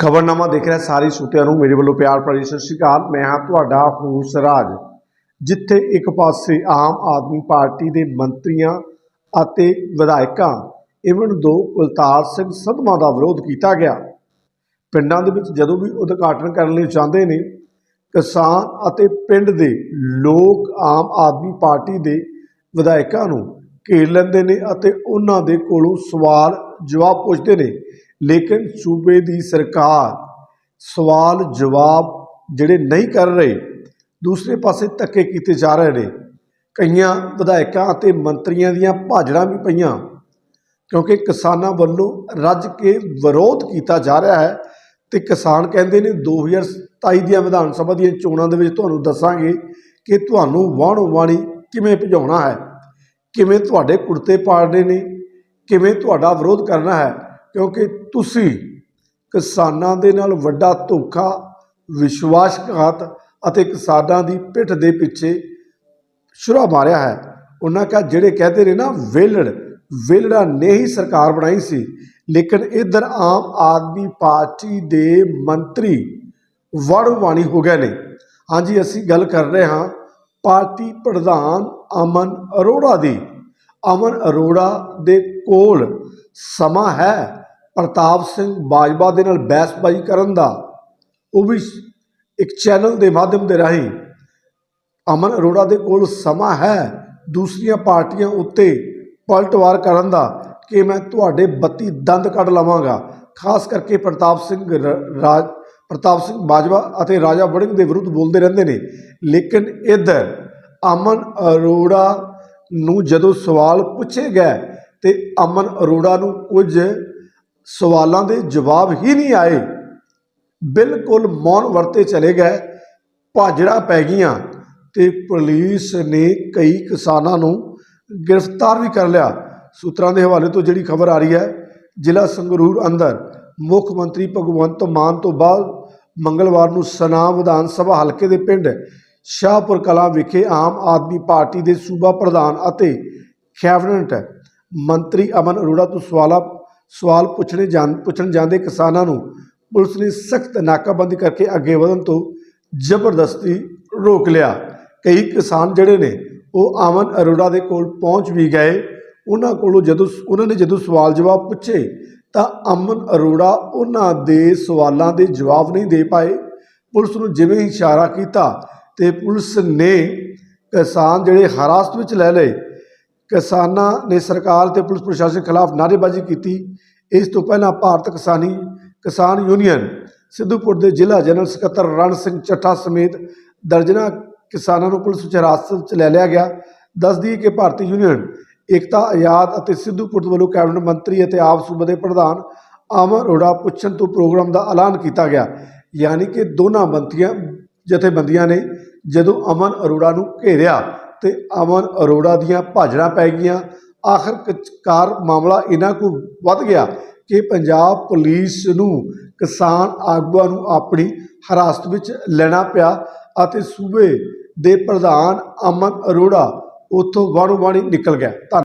ਖਬਰਨਾਮਾ ਦੇਖ ਰਿਹਾ ਸਾਰੇ ਸੂਤਿਆਂ ਨੂੰ ਮੇਰੇ ਵੱਲੋਂ ਪਿਆਰ ਭਰੀ ਸਤਿ ਸ਼੍ਰੀ ਅਕਾਲ। ਮੈਂ ਹਾਂ ਤੁਹਾਡਾ ਹੂਸਰਾਜ ਜਿੱਥੇ ਇੱਕ ਪਾਸੇ ਆਮ ਆਦਮੀ ਪਾਰਟੀ ਦੇ ਮੰਤਰੀਆਂ ਅਤੇ ਵਿਧਾਇਕਾਂ, ਇਵਨ ਦੋ ਕੁਲਤਾਰ ਸਿੰਘ ਸੰਧਮਾ ਦਾ ਵਿਰੋਧ ਕੀਤਾ ਗਿਆ। ਪਿੰਡਾਂ ਦੇ ਵਿੱਚ ਜਦੋਂ ਵੀ ਉਦਘਾਟਨ ਕਰਨ ਲਈ ਜਾਂਦੇ ਨੇ, ਕਿਸਾਨ ਅਤੇ ਪਿੰਡ ਦੇ ਲੋਕ ਆਮ ਆਦਮੀ ਪਾਰਟੀ ਦੇ ਵਿਧਾਇਕਾਂ ਨੂੰ ਘੇਰ ਲੈਂਦੇ ਨੇ ਅਤੇ ਉਹਨਾਂ ਦੇ ਕੋਲੋਂ ਸਵਾਲ ਜਵਾਬ ਪੁੱਛਦੇ ਨੇ। ਲੇਕਿਨ ਸੂਬੇ ਦੀ ਸਰਕਾਰ ਸਵਾਲ ਜਵਾਬ ਜਿਹੜੇ ਨਹੀਂ ਕਰ ਰਹੇ, ਦੂਸਰੇ ਪਾਸੇ ਧੱਕੇ ਕੀਤੇ ਜਾ ਰਹੇ ਨੇ। ਕਈਆਂ ਵਿਧਾਇਕਾਂ ਅਤੇ ਮੰਤਰੀਆਂ ਦੀਆਂ ਭਾਜੜਾਂ ਵੀ ਪਈਆਂ, ਕਿਉਂਕਿ ਕਿਸਾਨਾਂ ਵੱਲੋਂ ਰੱਜ ਕੇ ਵਿਰੋਧ ਕੀਤਾ ਜਾ ਰਿਹਾ ਹੈ ਤੇ ਕਿਸਾਨ ਕਹਿੰਦੇ ਨੇ 2027 ਦੀਆਂ ਵਿਧਾਨ ਸਭਾ ਦੀਆਂ ਚੋਣਾਂ ਦੇ ਵਿੱਚ ਤੁਹਾਨੂੰ ਦੱਸਾਂਗੇ ਕਿ ਤੁਹਾਨੂੰ ਵਾਣੋ ਵਾਣੀ ਕਿਵੇਂ ਭਜਾਉਣਾ ਹੈ, ਕਿਵੇਂ ਤੁਹਾਡੇ ਕੁੜਤੇ ਪਾੜਨੇ ਨੇ, ਕਿਵੇਂ ਤੁਹਾਡਾ ਵਿਰੋਧ ਕਰਨਾ ਹੈ, ਕਿਉਂਕਿ ਤੁਸੀਂ ਕਿਸਾਨਾਂ ਦੇ ਨਾਲ ਵੱਡਾ ਧੋਖਾ, ਵਿਸ਼ਵਾਸਘਾਤ ਅਤੇ ਕਿਸਾਨਾਂ ਦੀ ਪਿੱਠ ਦੇ ਪਿੱਛੇ ਸ਼ੁਰਾ ਮਾਰਿਆ ਹੈ। ਉਹਨਾਂ ਕਹਾ, ਜਿਹੜੇ ਕਹਦੇ ਨੇ ਨਾ ਵੇਲੜ ਵੇਲੜਾ ਨੇ ਹੀ ਸਰਕਾਰ ਬਣਾਈ ਸੀ। ਲੇਕਿਨ ਇਧਰ ਆਮ ਆਦਮੀ ਪਾਰਟੀ ਦੇ ਮੰਤਰੀ ਵੜਵਾਣੀ ਹੋ ਗਏ ਨੇ। ਹਾਂਜੀ, ਅਸੀਂ ਗੱਲ ਕਰ ਰਹੇ ਹਾਂ ਪਾਰਟੀ ਪ੍ਰਧਾਨ ਅਮਨ ਅਰੋੜਾ ਦੀ। ਅਮਨ ਅਰੋੜਾ ਦੇ ਕੋਲ ਸਮਾਂ ਹੈ। ਪ੍ਰਤਾਪ ਸਿੰਘ ਬਾਜਵਾ ਦੇ ਨਾਲ ਬਹਿਸਬਾਜ਼ੀ ਕਰਨ ਦਾ ਉਹ ਵੀ ਇੱਕ ਚੈਨਲ ਦੇ ਮਾਧਿਅਮ ਦੇ ਰਾਹੀਂ ਅਮਨ ਅਰੋੜਾ ਦੇ ਕੋਲ ਸਮਾਂ ਹੈ ਦੂਸਰੀਆਂ ਪਾਰਟੀਆਂ ਉੱਤੇ ਪਲਟਵਾਰ ਕਰਨ ਦਾ ਕਿ ਮੈਂ ਤੁਹਾਡੇ 32 ਦੰਦ ਕੱਢ ਲਵਾਂਗਾ। ਖਾਸ ਕਰਕੇ ਪ੍ਰਤਾਪ ਸਿੰਘ ਰ- ਰਾਜ ਪ੍ਰਤਾਪ ਸਿੰਘ ਬਾਜਵਾ ਅਤੇ ਰਾਜਾ ਵੜਿੰਗ ਦੇ ਵਿਰੁੱਧ ਬੋਲਦੇ ਰਹਿੰਦੇ ਨੇ। ਲੇਕਿਨ ਇੱਧਰ ਅਮਨ ਅਰੋੜਾ ਨੂੰ ਜਦੋਂ ਸਵਾਲ ਪੁੱਛੇ ਗਏ ਤੇ ਅਮਨ ਅਰੋੜਾ ਨੂੰ ਕੁਝ ਸਵਾਲਾਂ ਦੇ ਜਵਾਬ ਹੀ ਨਹੀਂ ਆਏ। ਬਿਲਕੁਲ ਮੌਨ ਵਰਤੇ ਚਲੇ ਗਏ। ਭਾਜੜਾ ਪੈ ਗਈਆਂ ਤੇ ਪੁਲਿਸ ਨੇ ਕਈ ਕਿਸਾਨਾਂ ਨੂੰ ਗ੍ਰਿਫਤਾਰ ਵੀ ਕਰ ਲਿਆ। ਸੂਤਰਾਂ ਦੇ ਹਵਾਲੇ ਤੋਂ ਜਿਹੜੀ ਖਬਰ ਆ ਰਹੀ ਹੈ, ਜ਼ਿਲ੍ਹਾ ਸੰਗਰੂਰ ਅੰਦਰ ਮੁੱਖ ਮੰਤਰੀ ਭਗਵੰਤ ਮਾਨ ਤੋਂ ਬਾਅਦ ਮੰਗਲਵਾਰ ਨੂੰ ਸਨਾਮ ਵਿਧਾਨ ਸਭਾ ਹਲਕੇ ਦੇ ਪਿੰਡ ਸ਼ਾਹਪੁਰ ਕਲਾਂ ਵਿਖੇ ਆਮ ਆਦਮੀ ਪਾਰਟੀ ਦੇ ਸੂਬਾ ਪ੍ਰਧਾਨ ਅਤੇ ਕੈਬਨਿਟ ਮੰਤਰੀ ਅਮਨ ਅਰੋੜਾ ਤੋਂ ਸਵਾਲਾ ਸਵਾਲ ਪੁੱਛਣੇ ਜਾਣ, ਪੁੱਛਣ ਜਾਂਦੇ ਕਿਸਾਨਾਂ ਨੂੰ ਪੁਲਿਸ ਨੇ ਸਖਤ ਨਾਕਾਬੰਦੀ ਕਰਕੇ ਅੱਗੇ ਵਧਣ ਤੋਂ ਜ਼ਬਰਦਸਤੀ ਰੋਕ ਲਿਆ। ਕਈ ਕਿਸਾਨ ਜਿਹੜੇ ਨੇ, ਉਹ ਅਮਨ ਅਰੋੜਾ ਦੇ ਕੋਲ ਪਹੁੰਚ ਵੀ ਗਏ। ਉਹਨਾਂ ਕੋਲੋਂ ਜਦੋਂ ਉਹਨਾਂ ਨੇ ਜਦੋਂ ਸਵਾਲ ਜਵਾਬ ਪੁੱਛੇ, ਤਾਂ ਅਮਨ ਅਰੋੜਾ ਉਹਨਾਂ ਦੇ ਸਵਾਲਾਂ ਦੇ ਜਵਾਬ ਨਹੀਂ ਦੇ ਪਾਏ। ਪੁਲਿਸ ਨੂੰ ਜਿਵੇਂ ਇਸ਼ਾਰਾ ਕੀਤਾ ਤੇ ਪੁਲਿਸ ਨੇ ਕਿਸਾਨ ਜਿਹੜੇ ਹਰਾਸਤ ਵਿੱਚ ਲੈ ਲਏ ਕਿਸਾਨਾਂ ਨੇ ਸਰਕਾਰ ਤੇ ਪੁਲਿਸ ਪ੍ਰਸ਼ਾਸਨ ਖਿਲਾਫ ਨਾਅਰੇਬਾਜ਼ੀ ਕੀਤੀ। ਇਸ ਤੋਂ ਪਹਿਲਾਂ ਭਾਰਤ ਕਿਸਾਨੀ ਕਿਸਾਨ ਯੂਨੀਅਨ ਸਿੱਧੂਪੁਰ ਦੇ ਜ਼ਿਲ੍ਹਾ ਜਨਰਲ ਸਕੱਤਰ ਰਣ ਸਿੰਘ ਚੱਠਾ ਸਮੇਤ ਦਰਜਨਾ ਕਿਸਾਨਾਂ ਨੂੰ ਪੁਲਿਸ ਵਿੱਚ ਹਿਰਾਸਤ ਵਿੱਚ ਲੈ ਲਿਆ ਗਿਆ। ਦੱਸਦੀ ਕਿ ਭਾਰਤੀ ਯੂਨੀਅਨ, ਏਕਤਾ, ਆਜ਼ਾਦ ਅਤੇ ਸਿੱਧੂਪੁਰ ਵੱਲੋਂ ਕੈਬਨਿਟ ਮੰਤਰੀ ਅਤੇ ਆਪ ਸੂਬੇ ਦੇ ਪ੍ਰਧਾਨ ਅਮਰ ਅਰੋੜਾ ਪੁੱਛਣ ਤੋਂ ਪ੍ਰੋਗਰਾਮ ਦਾ ਐਲਾਨ ਕੀਤਾ ਗਿਆ। ਯਾਨੀ ਕਿ ਦੋਨਾਂ ਮੰਤਰੀਆਂ, ਜਥੇਬੰਦੀਆਂ ਨੇ ਜਦੋਂ ਅਮਨ ਅਰੋੜਾ ਨੂੰ ਘੇਰਿਆ ਤੇ ਅਮਨ ਅਰੋੜਾ ਦੀਆਂ ਭਾਜੜਾਂ ਪੈ ਗਈਆਂ। ਆਖਰਕਾਰ ਮਾਮਲਾ ਇਹਨਾਂ ਕੁ ਵੱਧ ਗਿਆ ਕਿ ਪੰਜਾਬ ਪੁਲਿਸ ਨੂੰ ਕਿਸਾਨ ਆਗੂਆਂ ਨੂੰ ਆਪਣੀ ਹਿਰਾਸਤ ਵਿੱਚ ਲੈਣਾ ਪਿਆ ਅਤੇ ਸੂਬੇ ਦੇ ਪ੍ਰਧਾਨ ਅਮਨ ਅਰੋੜਾ ਉੱਥੋਂ ਵਾਣੋ ਵਾਣੀ ਨਿਕਲ ਗਿਆ। ਧੰਨ